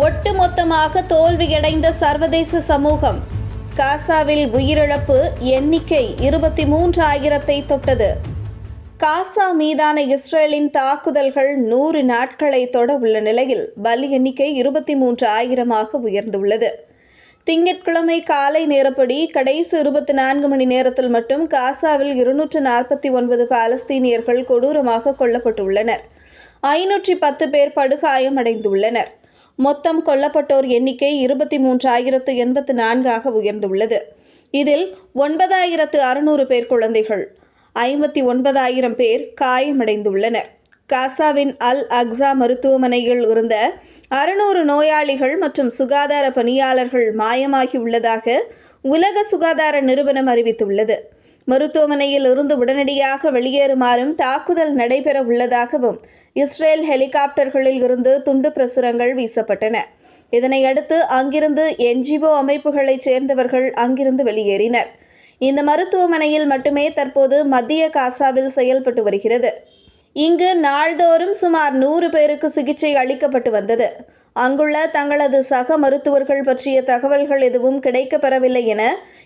ஒட்டுமொத்தமாக தோல்வியடைந்த சர்வதேச சமூகம். காசாவில் உயிரிழப்பு எண்ணிக்கை இருபத்தி மூன்று ஆயிரத்தை தொட்டது. காசா மீதான இஸ்ரேலின் தாக்குதல்கள் நூறு நாட்களை தொட உள்ள நிலையில் பலி எண்ணிக்கை இருபத்தி மூன்று ஆயிரமாக உயர்ந்துள்ளது. திங்கட்கிழமை காலை நேரப்படி கடைசி இருபத்தி நான்கு மணி நேரத்தில் மட்டும் காசாவில் இருநூற்று நாற்பத்தி ஒன்பது பாலஸ்தீனியர்கள் கொடூரமாக கொல்லப்பட்டுள்ளனர். ஐநூற்றி பத்து பேர் படுகாயமடைந்துள்ளனர். மொத்தம் கொல்லப்பட்டோர் எண்ணிக்கை இருபத்தி மூன்றாயிரத்து எண்பத்து நான்காக உயர்ந்துள்ளது. இதில் ஒன்பதாயிரத்து அறுநூறு பேர் குழந்தைகள் ஐம்பத்தி ஒன்பதாயிரம் பேர் காயமடைந்துள்ளனர். காசாவின் அல் அக்ஸா மருத்துவமனையில் இருந்த அறுநூறு நோயாளிகள் மற்றும் சுகாதார பணியாளர்கள் மாயமாகியுள்ளதாக உலக சுகாதார நிறுவனம் அறிவித்துள்ளது. மருத்துவமனையில் இருந்து உடனடியாக வெளியேறுமாறும் தாக்குதல் நடைபெற உள்ளதாகவும் இஸ்ரேல் ஹெலிகாப்டர்களில் இருந்து துண்டு பிரசுரங்கள் வீசப்பட்டன. இதனையடுத்து அங்கிருந்து என்ஜிஓ அமைப்புகளைச் சேர்ந்தவர்கள் அங்கிருந்து வெளியேறினர். இந்த மருத்துவமனையில் மட்டுமே தற்போது மத்திய காசாவில் செயல்பட்டு வருகிறது. இங்கு நாள்தோறும் சுமார் நூறு பேருக்கு சிகிச்சை அளிக்கப்பட்டு வந்தது. அங்குள்ள தங்களது சக மருத்துவர்கள் பற்றிய தகவல்கள் எதுவும் கிடைக்கப்பெறவில்லை என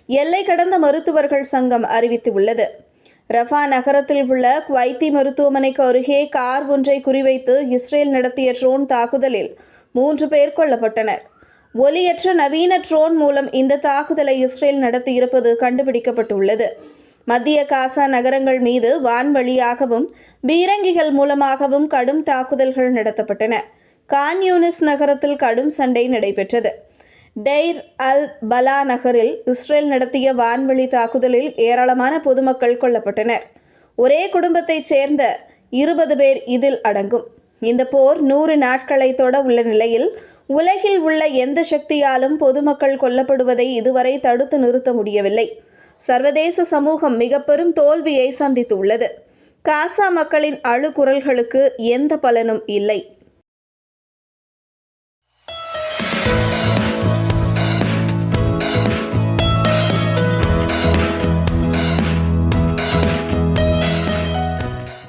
எல்லை கடந்த மருத்துவர்கள் சங்கம் அறிவித்துள்ளது. ரஃபா நகரத்தில் உள்ள குவைத்தி மருத்துவமனைக்கு அருகே கார் ஒன்றை குறிவைத்து இஸ்ரேல் நடத்திய ட்ரோன் தாக்குதலில் மூன்று பேர் கொல்லப்பட்டனர். ஒலியற்ற நவீன ட்ரோன் மூலம் இந்த தாக்குதலை இஸ்ரேல் நடத்தியிருப்பது கண்டுபிடிக்கப்பட்டுள்ளது. மத்திய காசா நகரங்கள் மீது வான்வழியாகவும் பீரங்கிகள் மூலமாகவும் கடும் தாக்குதல்கள் நடத்தப்பட்டன. கான்யூனிஸ் நகரத்தில் கடும் சண்டை நடைபெற்றது. டெய்ர் அல் பலா நகரில் இஸ்ரேல் நடத்திய வான்வழி தாக்குதலில் ஏராளமான பொதுமக்கள் கொல்லப்பட்டனர். ஒரே குடும்பத்தைச் சேர்ந்த இருபது பேர் இதில் அடங்கும். இந்த போர் நூறு நாட்களை தொட உள்ள நிலையில் உலகில் உள்ள எந்த சக்தியாலும் பொதுமக்கள் கொல்லப்படுவதை இதுவரை தடுத்து நிறுத்த முடியவில்லை. சர்வதேச சமூகம் மிக பெரும் தோல்வியை சந்தித்துள்ளது. காசா மக்களின் அழுகுரல்களுக்கு எந்த பலனும் இல்லை.